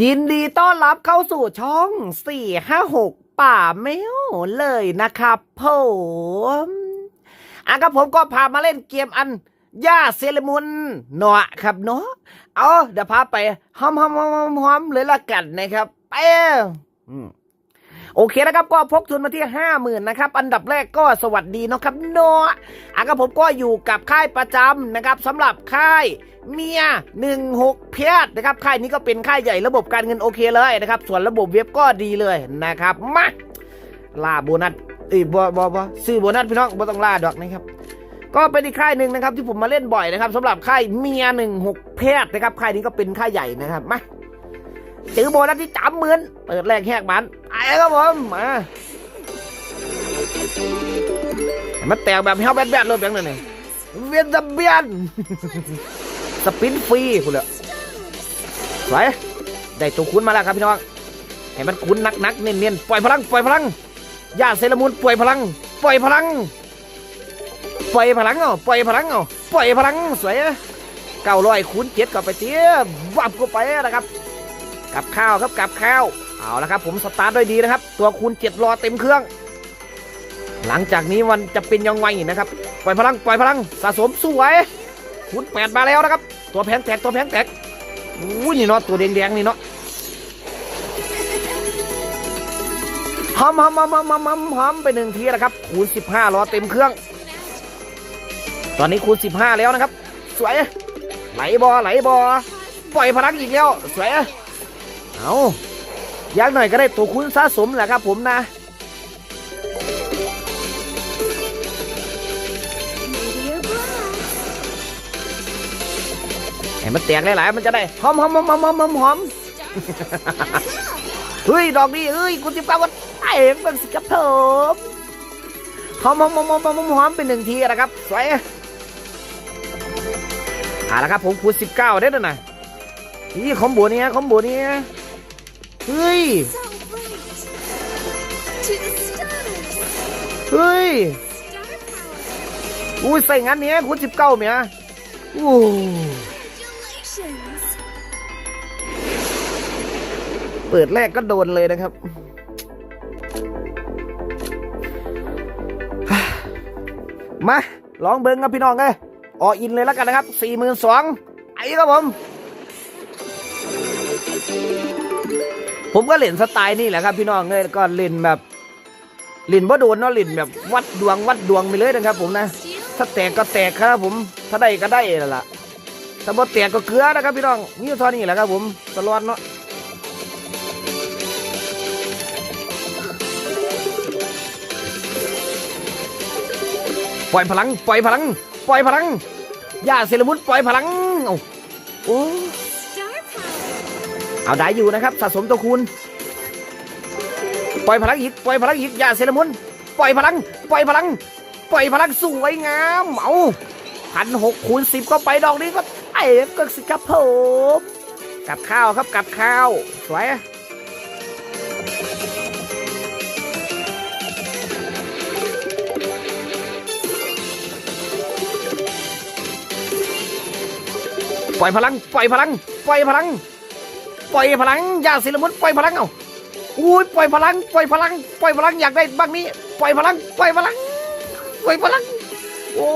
ยินดีต้อนรับเข้าสู่ช่องสี่ห้าหกป่าแมวเลยนะครับผมอะครับผมก็พามาเล่นเกมอันย่าเซเลมุนเนาะครับเนาะเอาเดี๋ยวพาไปหอมหอมหอมหอมหอมเลยละกันนะครับ ไปอืม โอเคนะครับก็พกทุนมาที่ห้าหมื่นนะครับอันดับแรกก็สวัสดีนะครับเนาะอะครับผมก็อยู่กับค่ายประจำนะครับสำหรับค่ายเมียหนึ่งหกเพียดนะครับค่ายนี้ก็เป็นค่ายใหญ่ระบบการเงินโอเคเลยนะครับส่วนระบบเว็บก็ดีเลยนะครับมาลาโบนัสเอ้ยบอบอบอซื้อโบนัสพี่น้องบ่ต้องลาดอกนะครับก็เป็นอีกค่ายหนึ่งนะครับที่ผมมาเล่นบ่อยนะครับสำหรับค่ายเมียหนึ่งหกเพียดนะครับค่ายนี้ก็เป็นค่ายใหญ่นะครับมา ซื้อโบนัสที่จำเหมือนเปิดแรกแหกมันไปครับผมมามันแตกแบบเฮาแบดๆเลยแบบนั้นเลยเวียนตะเบียนสปินฟรีคุณเลยสวยได้ตัวคุ้นมาแล้วครับพี่น้องให้มันคุ้นนักนักๆเน้นเน้นๆปล่อยพลังปล่อยพลังยาเซรามูนปล่อยพลัง ปล่อยพลัง ปล่อยพลังเอาปล่อยพลังเอาปล่อยพลังสวยเก้าร้อยคูณเจ็ดก็ไปเตี้ยวับก็ไปนะครับ กับข้าวครับกับข้าวเอาละครับผมสตาร์ทด้วยดีนะครับ ตัวคูณเจ็ดรอเต็มเครื่อง หลังจากนี้มันจะเป็นยังไงนะครับปล่อยพลังปล่อยพลังสะสมสวยคูณแปดมาแล้วนะครับ ตัวแพงแตกตัวแพงแตกอู้นี่เนาะตัวแดงๆนี่เนาะหอมหอมหอมหอมหอมหอมหอมไปหนึ่งทีนะครับ คูณสิบห้ารอเต็มเครื่อง ตอนนี้คูณสิบห้าแล้วนะครับ สวยไหลบอไหลบอปล่อยพลังอีกแล้วสวย เอาอยากหน่อยก็ได้ตัวคูณสะสมแหละครับผมนะ Meteor Blast. ให้มันแตกหลายๆมันจะได้หอมหอมหอมหอมหอมหอมหอมเฮ้ย ดอกนี้เฮ้ย คุณสิบเก้าวันไอ้เป็นสิครับผมหอมหอมหอมหอมหอมหอมหอมเป็นหนึ่งทีนะครับ สวยอ่าละครับผมคูณสิบเก้าได้แล้วนะนี่คอมโบนี้คอมโบนี้ เฮ้ย เฮ้ย อุ้ยใส่งั้นเนี้ยคูณสิบเก้าเมียโอ้เปิดแรกก็โดนเลยนะครับมาลองเบิ้งครับพี่น้องเลยออินเลยแล้วกันนะครับสี่หมื่นสองไอ้ครับผม ผมก็เล่นสไตล์นี่แหละครับพี่น้องเลยก็เล่นแบบเล่นบ่โดนเนาะเล่นแบบวัดดวงวัดดวงไปเลยนะครับ ผมนะถ้าแตกก็แตกครับผมถ้าได้ก็ได้นั่นล่ะถ้าบ่แตกก็เกลือนะครับพี่น้องนี่เท่านี้แหละครับ ผมตลอดเนาะปล่อยพลัง ปล่อยพลัง ปล่อยพลังยาเซรามุนปล่อยพลังเอาโอ้ เอาได้อยู่นะครับสะสมตัวคูณปล่อยพลังอีกปล่อยพลังอีกย่าเซรามุนปล่อยพลัง ปล่อยพลัง ปล่อยพลังสวยงามเอาพันหกคูณสิบก็ไปดอกนี้ก็ไอ้ก็สิครับผมกับข้าวครับกับข้าวสวยปล่อยพลัง ปล่อยพลัง ปล่อยพลัง ปล่อยพลังอย่าศิลมุนปล่อยพลังเอาอุ้ยปล่อยพลังปล่อยพลังปล่อยพลังอยากได้บ้างนี้ปล่อยพลังปล่อยพลังปล่อยพลังโอ้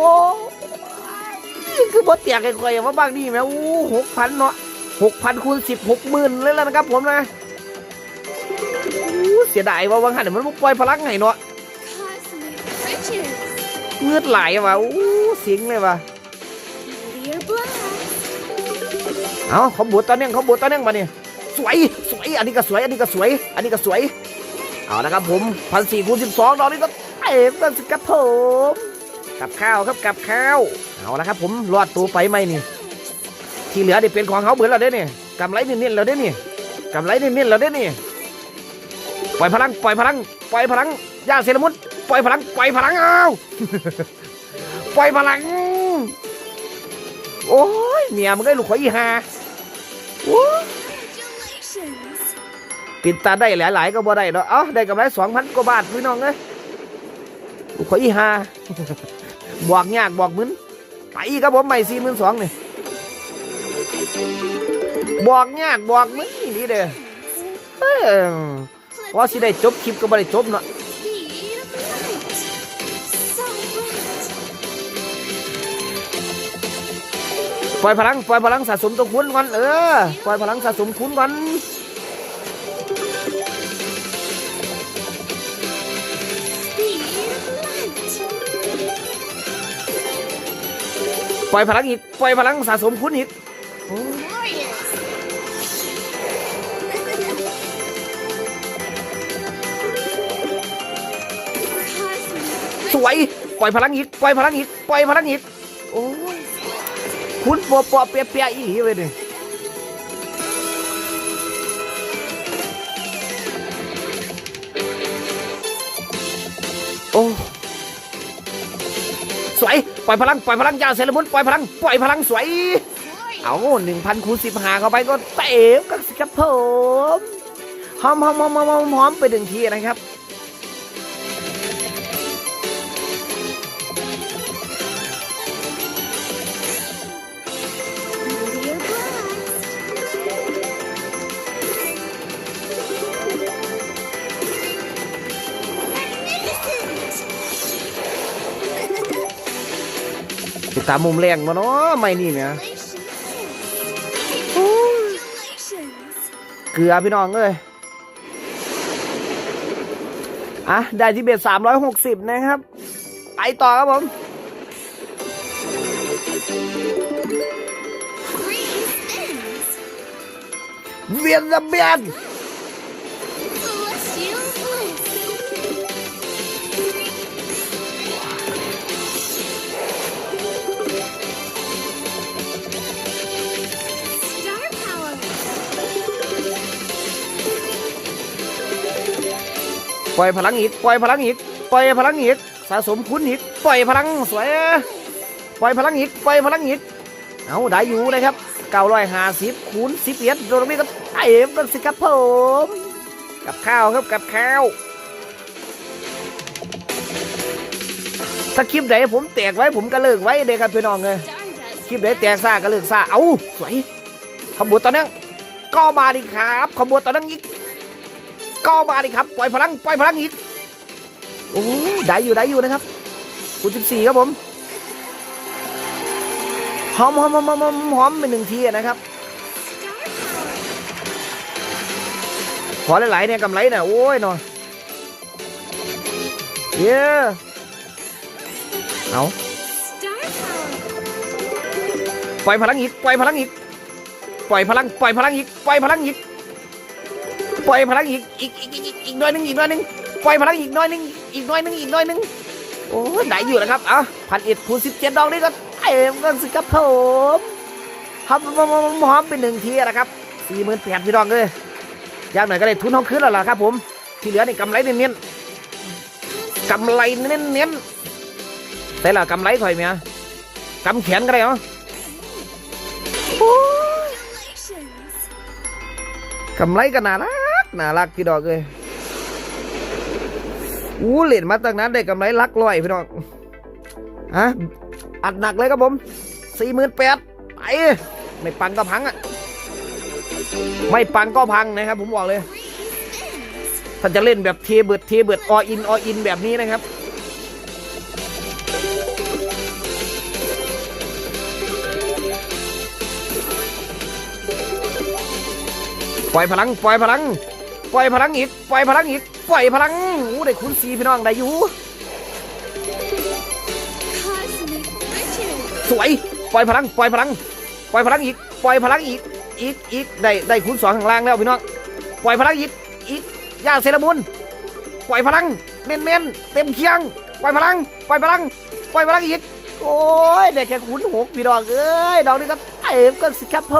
ยคือบ่เตียกไอ้ข่อยว่าบ้างนี่แม่อู้หกพันเนาะหกพันคูณสิบหกหมื่นเลยแล้วนะครับผมนะอู้เสียดายว่าบางหันมันบ่ปล่อยพลังไงเนาะ Cosmic riches. เงือดไหลว่ะอู้เสียงเลยว่ะ Meteor Blast. เอาเขาบวชตอนเนี้ยเขาบวชตอนเนี้ยมาเนี่ย สวย สวย อันนี้ก็สวย อันนี้ก็สวย อันนี้ก็สวย เอาละครับผมพันสี่คูณสิบสองดอกนี้ก็เต็มกันสิครับผม กับข้าวครับกับข้าว เอาละครับผมรอดตัวไปไหมนี่ ที่เหลือนี่เป็นของเขาเบิดแล้วเด้เนี่ยกำไรเน้นๆแล้วเด้เนี่ยกำไรเน้นๆแล้วเด้เนี่ยปล่อยพลัง ปล่อยพลัง ปล่อยพลังย่าเซรามุนปล่อยพลัง ปล่อยพลังเอาปล่อยพลัง โอ้ยเมียมึงได้ลูกขอยอีหาโอ้ ปิดตาได้หลายๆก็บ่ได้เนาะ เอ้าได้กำไรสองพันกว่าบาทพี่น้องเอ้ยขอยอีหาบอกยากบอกมึนไปครับผมใหม่สี่หมื่นสองเนี่ยบอกยากบอกมึงนี่เด้อเออว่าสิได้จบคลิปก็บ่ได้จบเนาะปล่อยพลังปล่อยพลังสะสมตัวคุณก่อนเออปล่อยพลังสะสมคุณก่อน ล่อยพลังอีก ปล่อยพลังสะสมคุณอีกสวย ปล่อยพลังอีก ปล่อยพลังอีก ปล่อยพลังอีก โอ้ย คุณปอปอเปียเปียอีกเลยเนี่ย สวย ปล่อยพลัง ปล่อยพลังยาวเซเลมุนปล่อยพลัง ปล่อยพลังสวย เอาหนึ่งพันคูณสิบหาเข้าไปก็เต็มกันสิครับผม หอมหอมหอมหอมหอมไปถึงทีนะครับ ติดตามมุมแรงมาเนาะไม่นี่เนี่ยเกลือพี่น้องเอ้ยอะได้ที่เบ็ดสามร้อยหกสิบนะครับ ไปต่อครับผมเวียนระเบียน ปล่อยพลังอีกปล่อยพลังอีกปล่อยพลังอีกสะสมคุณอีกปล่อยพลังสวยปล่อยพลังอีกปล่อยพลังอีกเอาได้อยู่นะครับเก้าร้อยห้าสิบคูณสิบเอ็ดโดนนี้ก็เต็มกันสิครับผมกับข้าวครับกับข้าวถ้าคลิปไหนผมแตกไว้ผมก็เลิกไว้เด็กครับพี่น้องเลยคลิปไหนแตกซ่าก็เลิกซ่าเอาสวยขบวนตอนนั้นก็มาดิครับขบวนตอนนั้นอีก ก็มาดิครับปล่อยพลังปล่อยพลังอีกโอ้ได้อยู่ได้อยู่นะครับคูณสิบสี่ครับผมหอมหอมหอมหอมหอมเป็นหนึ่งทีนะครับขอหลายๆเนี่ยกำไรเนี่ยโอ้ยหนอยเย้เอาปล่อยพลังอีกปล่อยพลังอีกปล่อยพลังปล่อยพลังอีกปล่อยพลังอีก ปล่อยพลังอีกอีกอีกอีกอีกหน่อยหนึงอีกหน่อยหนึงปล่อยพลังอีกหน่อยหนึงอีกหน่อยหนึงอีกหน่อยหนึงโอ้ยได้อยู่นะครับเอะพันเอ็ดคูณสิบเจ็ดดอกนี่ก็เต็มกันสิครับผมหอมหอมหอมหอมเป็นหนึ่งทีนะครับสี่หมื่นแปดพี่น้องเลยอยางหน่อยก็ได้ทุนห้องคืนแล้วล่ะครับผมที่เหลือนี่กำไรเน้นๆกำไรเน้นๆแต่ละกำไรข่อยเมียกำแขนก็ได้เหรอกำไรก็น่ารัก น่ารักพี่ดอกเลยอู้เหรียญมาตั้งนั้นได้กำไรลักร้อยพี่ดอกฮะอัดหนักเลยครับผมสี่หมื่นแปดไปไม่ปังก็พังอะไม่ปังก็พังนะครับ ผมบอกเลย Spins. ถ้าจะเล่นแบบเทเบิดเทเบิดออินออินแบบนี้นะครับปล่อยพลังปล่อยพลัง ปล่อยพลังอีก ปล่อยพลังอีก ปล่อยพลังอู้ได้คุณสีพี่น้องได้อยู่ สวย ปล่อยพลัง ปล่อยพลัง ปล่อยพลังอีก ปล่อยพลังอีก อีก อีก ได้ ได้คุณสองข้างล่างแล้วพี่น้อง ปล่อยพลังอีก อีกย่าเซรามุนปล่อยพลัง เน้นเน้นเต็มเคียง ปล่อยพลัง ปล่อยพลัง ปล่อยพลังอีก โอ้ยได้แค่คุณหกพี่น้องเอ้ยดอกนี้ก็เต็มกันสิครับผ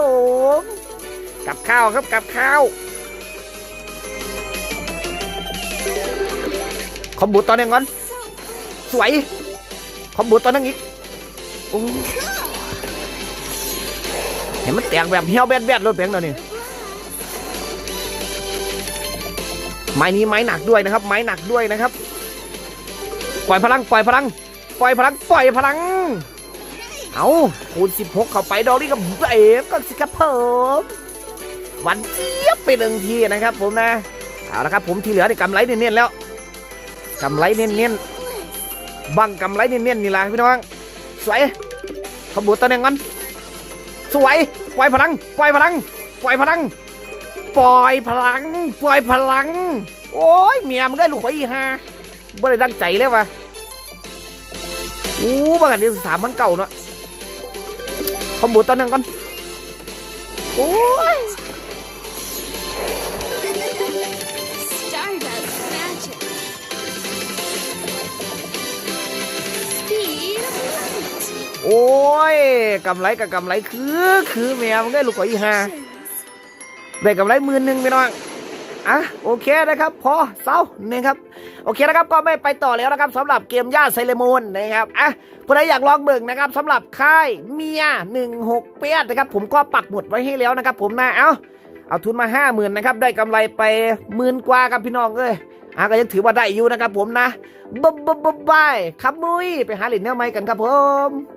มกับข้าวครับกับข้าว คอมบูตอนนี้ก่อน สวย คอมบูตอนนั้นอีกโอ้เห็นมันแตกแบบเหี่ยวแบดแบดรถเพียงเดี๋ยวนี้ไม้นี้ไม้หนักด้วยนะครับ ไม้หนักด้วยนะครับ ปล่อยพลัง ปล่อยพลัง ปล่อยพลัง ปล่อยพลัง เอาคูณ16 เข้าไปดอกนี้ก็เอ๋ก็สิครับผมวันเจี๊ยบไปหนึ่งทีนะครับผมนะ เอาละครับผมที่เหลือนี่กำไรเนียนๆแล้ว กำไรเนียนๆบังกำไรเนียนๆนี่แหละพี่น้อง สวยขบวนตัวหน่งกันสวยปล่อยพลัง ปล่อยพลัง ปล่อยพลัง ปล่อยพลัง ปล่อยพลัง โอ้ยเมียมันได้ลูกขออีฮาบ่ได้ตั้งใจเลยวะอู้บางอันนี้สามพันเก่าเนาะขบวนตัวหน่งกันโอ้ย ยกำไรกับกำไรคือคือแมวมันได้ลูกกว่าอีหาได้กำไรหมื่นหนึ่งพี่น้องอะโอเคนะครับ พอเศร้านี่ครับโอเคนะครับก็ไม่ไปต่อแล้วนะครับสำหรับเกมย่าไซเลมูนนะครับอะผู้ใดอยากลองเบิ่งนะครับสำหรับค่ายเมียหนึ่งหกเปียดนะครับ ผมก็ปักหมุดไว้ให้แล้วนะครับ ผมนะเอาเอาทุนมาห้าหมื่นนะครับได้กำไรไปหมื่นกว่าครับพี่น้องเอ้ยอะก็ยังถือว่าได้อยู่นะครับ ผมนะบ๊บบ๊บบ๊บบายครับมุ้ยไปหาเหรียญเนื้อไม้กันครับผม